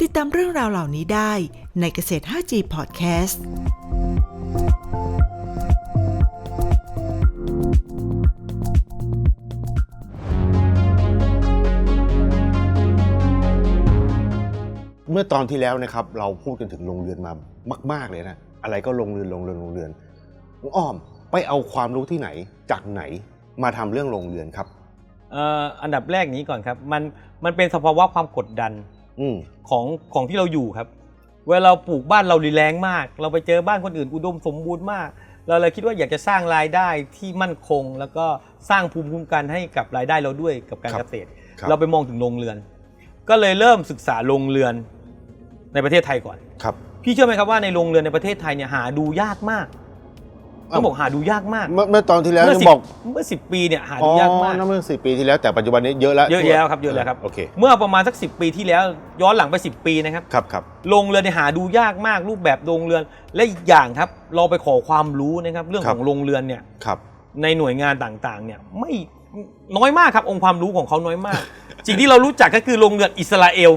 ติดตามเรื่องราวเหล่านี้ได้ในเกษตร 5G Podcast เมื่อตอนที่แล้วนะครับ เราพูดกันถึงโรงเรือนมามาก ๆ เลยนะ อะไรก็โรงเรือนโรงเรือนโรงเรือนน้องอ้อมไปเอาความรู้ที่ไหนจากไหนมาทำเรื่องโรงเรือนครับเอ่ออันดับแรกนี้ก่อนครับ มันมันเป็นสภาวะความกดดัน อืมของของที่เราอยู่ครับ เวลาเราปลูกบ้านเรารีแรงมาก เราไปเจอบ้านคนอื่นอุดมสมบูรณ์มาก เราเลยคิดว่าอยากจะสร้างรายได้ที่มั่นคง แล้วก็สร้างภูมิคุ้มกันให้กับรายได้เราด้วยกับการครัเกบษตร ครับ เราไปมองถึงโรงเรือน ก็เลยเริ่มศึกษาโรงเรือนในประเทศไทยก่อน ครับ พี่เชื่อไหมครับว่าในโรงเรือนในประเทศไทยเนี่ยหาดูยากมาก ต้องบอกหาดูยากมาก เมื่อเมื่อตอนที่แล้วเมื่อยังสิบอกเมื่อสิบปีเนี่ยหาอ๋ดูอยากมากนั่นเมื่อสี่ปีที่แล้วแต่ปัจจุบันนี้เยอะแล้วเยอะแล้วครับเยอะแล้วครับโอเคเมื่อประมาณสักสิปีที่แล้วย้อนหลังไป10ปีนะครับครับครับโรงเรือนเนี่ยหาดูยากมากรูปแบบโรงเรือนและอีกอย่างครับ เราไปขอความรู้นะครับ เรื่องของโรงเรือนเนี่ยครับในหน่วยงานต่างๆ เนี่ยไม่น้อยมากครับองค์ความรู้ของเขาน้อยมากสิ่งที่เรารู้จักก็คือโรงเรือนอิสราเอล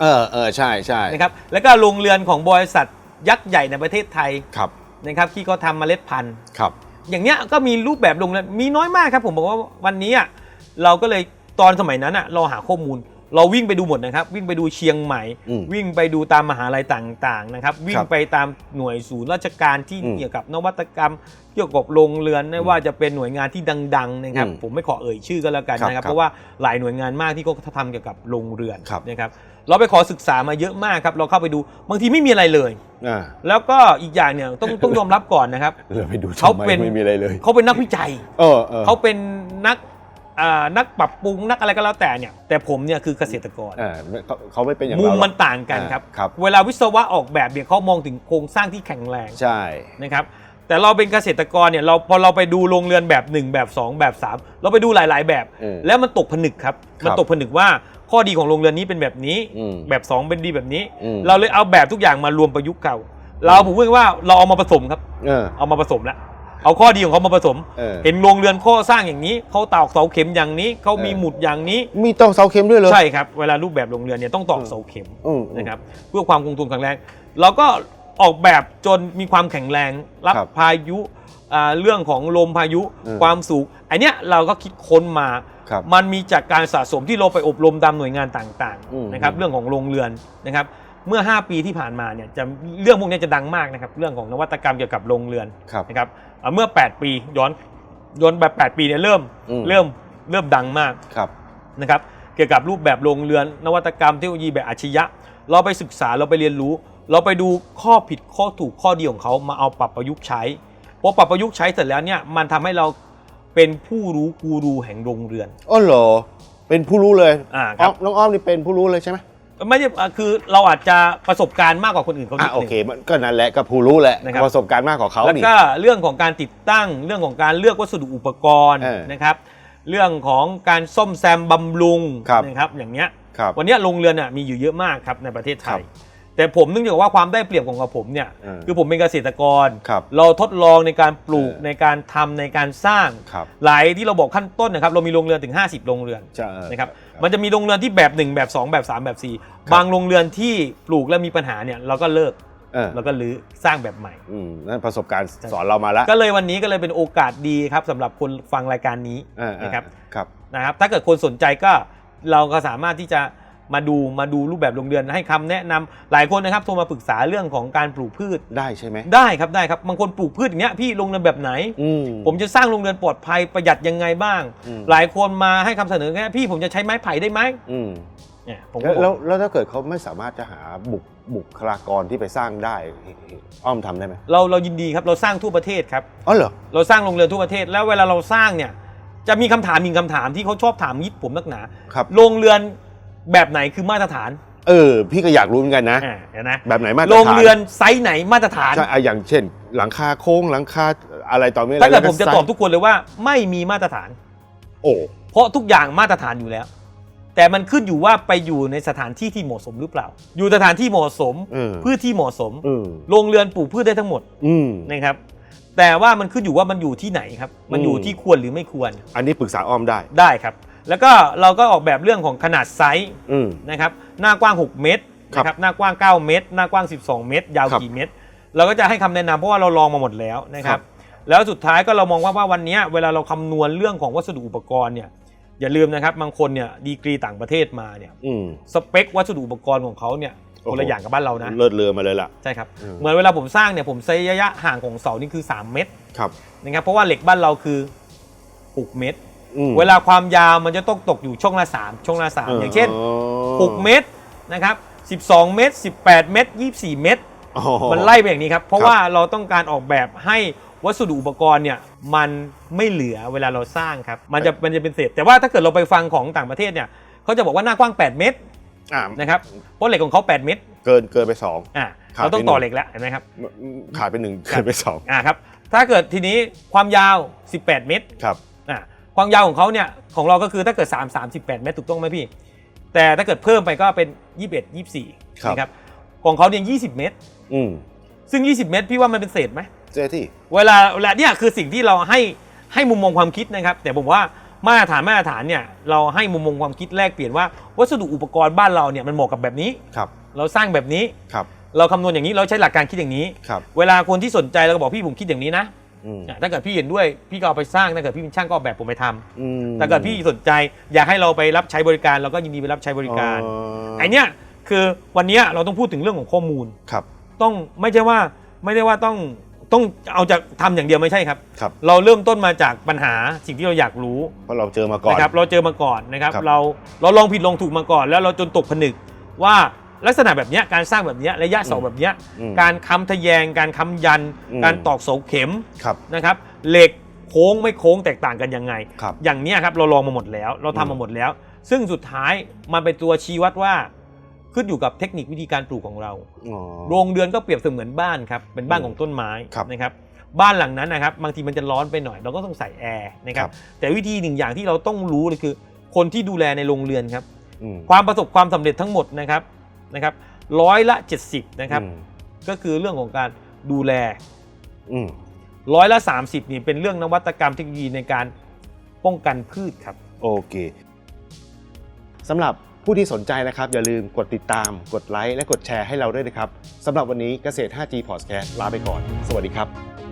เออเออใช่ใช่นะครับแล้วก็โรงเรือนของบริษัทยักษ์ใหญ่ในประเทศไทยครับ นะครับที่เขาทำเมล็ดพันธุ์ครับ อย่างเนี้ยก็มีรูปแบบโรงเรือนมีน้อยมากครับ ผมบอกว่าวันนี้อะเราก็เลยตอนสมัยนั้นอะเราหาข้อมูล เราวิ่งไปดูหมดนะครับ วิ่งไปดูเชียงใหม่ อืมวิ่งไปดูตามมหาลัยต่างๆนะครับ วิ่งไปตามหน่วยศูนย์ราชการที่อืมเกี่ยวกับนวัตกรรม เกี่ยวกับโรงเรือนไม่ว่าจะเป็นหน่วยงานที่ดังๆนะครับ อืมผมไม่ขอเอ่ยชื่อก็แล้วกันครับนะครับครับเพราะว่าหลายหน่วยงานมากที่เขาทำเกี่ยวกับโรงเรือนครับ นะครับ เราไปขอศึกษามาเยอะมากครับ เราเข้าไปดูบางทีไม่มีอะไรเลย อ่าแล้วก็อีกอย่างเนี่ยต้องต้องยอมรับก่อนนะครับ เราไปดูเขาทำไมเป็น ไม่มีอะไรเลยเขาเป็นนักวิจัย เออเออเขาเป็นนักอ่านักปรับปรุงนักอะไรก็แล้วแต่เนี่ย แต่ผมเนี่ยคือเกษตรกร อ่าไม่เขาเขาไม่เป็นอย่างมุเรามหรอก มันต่างกันครับ อ่าครับ เวลาวิศวะออกแบบเนี่ยเขามองถึงโครงสร้างที่แข็งแรงใช่ นะครับ แต่เราเป็นเกษตรกรเนี่ยเราพอเราไปดูโรงเรือนแบบ 1 แบบ 2 แบบ 3 เราไปดูหลาย ๆ แบบ อืมแล้วมันตกผนึกครับครับ มันตกผนึกว่าข้อดีของโรงเรือนนี้เป็นแบบนี้ อืมแบบ 2 เป็นดีแบบนี้ อืม เราเลยเอาแบบทุกอย่างมารวมประยุกต์เก่า เราผมพูดว่าเราเอามาผสมครับ เออ เอามาผสมแล้วเอาข้อดีของเขามาผสม เออ เห็นโรงเรือนข้อสร้างอย่างนี้เขาตอกเสาเข็มอย่างนี้เขามีเออหมุดอย่างนี้ มีต้องเสาเข็มด้วยเหรอ ใช่ครับ เวลารูปแบบโรงเรือนเนี่ยต้องตอกอืมเสาเข็มอืมนะครับเพื่อความคงทนแข็งแรงเราก็ ออกแบบจนมีความแข็งแรง รับครับพายุอ่าเรื่องของลมพายุอืม ความสูงอันเนี้ยเราก็คิดค้นมา ครับ มันมีจากการสะสมที่เราไปอบรมตามหน่วยงานต่างอืม ๆนะครับเรื่องของโรงเรือนนะครับเมื่อ 5 ปีที่ผ่านมาเนี่ยจะเรื่องพวกนี้จะดังมากนะครับเรื่องของนวัตกรรมเกี่ยวกับโรงเรือนครับ นะครับอ่าเมื่อ 8 ปีย้อนย้อนแบบ 8 ปีเนี่ยเริ่มอืม เริ่มเริ่มดังมากครับ นะครับเกี่ยวกับรูปแบบโรงเรือน นวัตกรรมเทคโนโลยีแบบอัจฉริยะ เราไปศึกษาเราไปเรียนรู้ เราไปดูข้อผิดข้อถูกข้อดีของเขามาเอาปรับประยุกต์ใช้พอปรับประยุกต์ใช้เสร็จแล้วเนี่ยมันทำให้เราเป็นผู้รู้กูรูแห่งโรงเรือนอ๋อเหรอเป็นผู้รู้เลยอ่าคอ้อรัมบน้องอ้อมนี่เป็นผู้รู้เลยใช่ไหมไม่ใช่อ่าคือเราอาจจะประสบการณ์มากกว่าคนอื่นเขานิอะดโอนึงเคมันก็นั่นแหละก็ผู้รู้แหละนะครับประสบการณ์มากกว่าเขาแล้วนี่ก็เรื่องของการติดตั้งเรื่องของการเลือกวัสดุอุปกรณ์เออนะครับเรื่องของการซ่อมแซมบำรุงครับนะครับอย่างเนี้ยครับวันเนี้ยโรงเรือนน่ะมีอยู่เยอะมากครับในประเทศไทครัยบ แต่ผมเนื่องจากว่าความได้เปรียบของกับผมเนี่ยเออคือผมเป็นเกษตรกร ครับเราทดลองในการปลูกเออในการทำในการสร้าง ครับ หลายที่เราบอกขั้นต้นนะครับเรามีโรงเรือนถึง 50 โรงเรือนจะเออนะครับมันจะมีโรงเรือนที่แบบ 1 แบบ 2 แบบ 3 แบบ 4 บางโรงเรือนที่ปลูกแล้วมีปัญหาเนี่ยเราก็เลิกเออเราก็รื้อสร้างแบบใหม่ อืมนั่นประสบการณ์สอนเรามาแล้วก็เลยวันนี้ก็เลยเป็นโอกาสดีครับสำหรับคนฟังรายการนี้เออเออนะครับ ครับ นะครับถ้าเกิดคนสนใจก็เราก็สามารถที่จะ มาดูมาดูรูปแบบโรงเรือนให้คำแนะนำหลายคนนะครับโทรมาปรึกษาเรื่องของการปลูกพืช ได้ใช่ไหมได้ครับได้ครับบางคนปลูกพืชอย่างเงี้ยพี่โรงเรือนแบบไหน อืม ผมจะสร้างโรงเรือนปลอดภัยประหยัดยังไงบ้าง อืม หลายคนมาให้คำเสนอแค่พี่ผมจะใช้ไม้ไผ่ได้ไหมอืมเนี่ยผมแล้ก็วบแล้อวกแล้วถ้าเกิดเขาไม่สามารถจะหาบุคบุคลากรที่ไปสร้างได้ อ้อมทำได้ไหมเราเรายินดีครับเราสร้างทั่วประเทศครับ อ๋อเหรอ เราสร้างโรงเรือนทั่วประเทศแล้วเวลาเราสร้างเนี่ยจะมีคำถามมีคำถามที่เขาชอบถามยิดผมนักหนาครับ โรงเรือน แบบไหนคือมาตรฐานเออ พี่ก็อยากรู้เหมือนกันนะ อ่าเห็นไหมแบบไหนมาตรฐาน โรงเรือนไซส์ไหนมาตรฐาน ใช่อะอย่างเช่น หลังคาโค้งหลังคาอะไรต่อไม่อะไรถ้าเกิดแล้วผมจะตอบทุกคนเลยว่า ไม่มีมาตรฐาน โอ้ เพราะทุกอย่างมาตรฐานอยู่แล้ว แต่มันขึ้นอยู่ว่าไปอยู่ในสถานที่ที่เหมาะสมหรือเปล่า อยู่สถานที่เหมาะสมเออ พืชที่เหมาะสมเออโรงเรือนปลูกพืชได้ทั้งหมดอืม นะครับ แต่ว่ามันขึ้นอยู่ว่ามันอยู่ที่ไหนครับ มันอยู่อืม ที่ควรหรือไม่ควรอันนี้ปรึกษาอ้อมได้ ได้ครับ แล้วก็เราก็ออกแบบเรื่องของขนาดไซส์อืม นะครับหน้ากว้าง 6 เมตรครับนะครับหน้ากว้าง 9 เมตร หน้ากว้าง 12 เมตร ยาวครับกี่เมตร เราก็จะให้คำแนะนำเพราะว่าเราลองมาหมดแล้วนะคครัรับ บ แล้วสุดท้ายก็เรามองว่าว่าวันเนี้ยเวลาเราคำนวณเรื่องของวัสดุอุปกรณ์เนี่ยอย่าลืมนะครับบางคนเนี่ยดีกรีต่างประเทศมาเนี่ยอืม สเปควัสดุอุปกรณ์ของเขาเนี่ยโอ้คโหนละอย่างกับบ้านเรานะเลิศเรือมาเลยล่ะ ใช่ครับอืม เหมือนเวลาผมสร้างเนี่ยผมใช้ระยะห่างของเสานี่คือ 3 เมตรครับ นะครับเพราะว่าเหล็กบ้านเราคือ 6 เมตร อืม เวลาความยาวมันจะต้องตกอยู่ช่องละ3ช่องละ3อย่างเช่น 6 เมตรนะครับ12 เมตร 18 เมตร 24 เมตร อ๋อ มันไล่ไปอย่างนี้ครับ เพราะครับว่าเราต้องการออกแบบให้วัสดุอุปกรณ์เนี่ยมันไม่เหลือเวลาเราสร้างครับ มันจะมันจะเป็นเศษ แต่ว่าถ้าเกิดเราไปฟังของต่างประเทศเนี่ยเขาจะบอกว่าหน้ากว้าง 8 เมตรอ่านะครับเพราะเหล็กของเขา 8 เมตรเกินเกินไปสอง อ่าขาดเราต้องไปหนึ่งต่อเหล็กแล้วเห็นไหมครับขาดไปหนึ่งครับเกินไปสองอ่าครับถ้าเกิดทีนี้ความยาว 18 เมตรครับอ่า ความยาวของเขาเนี่ยของเราก็คือถ้าเกิด 3 38 เมตรถูกต้องไหมพี่ แต่ถ้าเกิดเพิ่มไปก็เป็น 21 24ครับนะครับของเขาเนี่ย20 เมตร อืมซึ่ง 20 เมตรพี่ว่ามันเป็นเศษไหมเจ้ที่เวลาเวลาเนี่ยคือสิ่งที่เราให้ให้มุมมองความคิดนะครับ แต่ผมว่ามาตรฐานมาตรฐานเนี่ยเราให้มุมมองความคิดแลกเปลี่ยนว่าวัสดุอุปกรณ์บ้านเราเนี่ยมันเหมาะกับแบบนี้ครับ เราสร้างแบบนี้ครับ เราคำนวณอย่างนี้เราใช้หลักการคิดอย่างนี้ครับเวลาคนที่สนใจเราก็บอกพี่ผมคิดอย่างนี้นะ อืม อะถ้าเกิดพี่เห็นด้วยพี่ก็เอาไปสร้างถ้าเกิดพี่เป็นช่างก็ออกแบบผมไปทำอืมถ้าเกิดพี่สนใจ อยากให้เราไปรับใช้บริการเราก็ยินดีไปรับใช้บริการอ๋อไอเนี้ยคือวันเนี้ยเราต้องพูดถึงเรื่องของข้อมูล ครับ ต้องไม่ใช่ว่าไม่ได้ว่าต้องต้องเอาจากทำอย่างเดียวไม่ใช่ครับ ครับ เราเริ่มต้นมาจากปัญหาสิ่งที่เราอยากรู้เพราะเราเจอมาก่อน นะครับ เราเจอมาก่อนนะครับ ครับ เราเราลองผิดลองถูกมาก่อน แล้วเราจนตกผนึกว่า ลักษณะแบบเนี้ยการสร้างแบบเนี้ยระยะเสาแบบเนี้ยอืมการค้ำทะแยง การค้ำยัน อืม การตอกเสาเข็มครับ นะครับเหล็กโค้งไม่โค้งแตกต่างกันยังไง ครับ อย่างเนี้ยครับเราลองมาหมดแล้ว เราทำอืมามหมดแล้ว ซึ่งสุดท้ายมันเป็นตัวชี้วัดว่า ขึ้นอยู่กับเทคนิควิธีการปลูกของเรา อ๋อ โรงเรือนก็เปรียบเสมือนบ้านครับเป็นบ้านอืมของต้นไม้ครับนะครับบ้านหลังนั้นนะครับบางทีมันจะร้อนไปหน่อย เราก็ต้องใส่แอร์นะครัครับบแต่วิธีหนึ่งอย่างที่เราต้องรู้เลยคือ คนที่ดูแลในโรงเรือนครับ อืม ความประสบความสำเร็จทั้งหมดนะครับ นะครับร้อยละ 70นะครับอืม ก็คือเรื่องของการดูแลอืมร้อยละ 30นี่เป็นเรื่องนวัตกรรมเทคโนโลยีในการป้องกันพืชครับ โอเคสำหรับผู้ที่สนใจนะครับ อย่าลืมกดติดตาม กดไลค์และกดแชร์ให้เราด้วยนะครับสำหรับวันนี้เกษตร 5G Podcast ลาไปก่อน สวัสดีครับ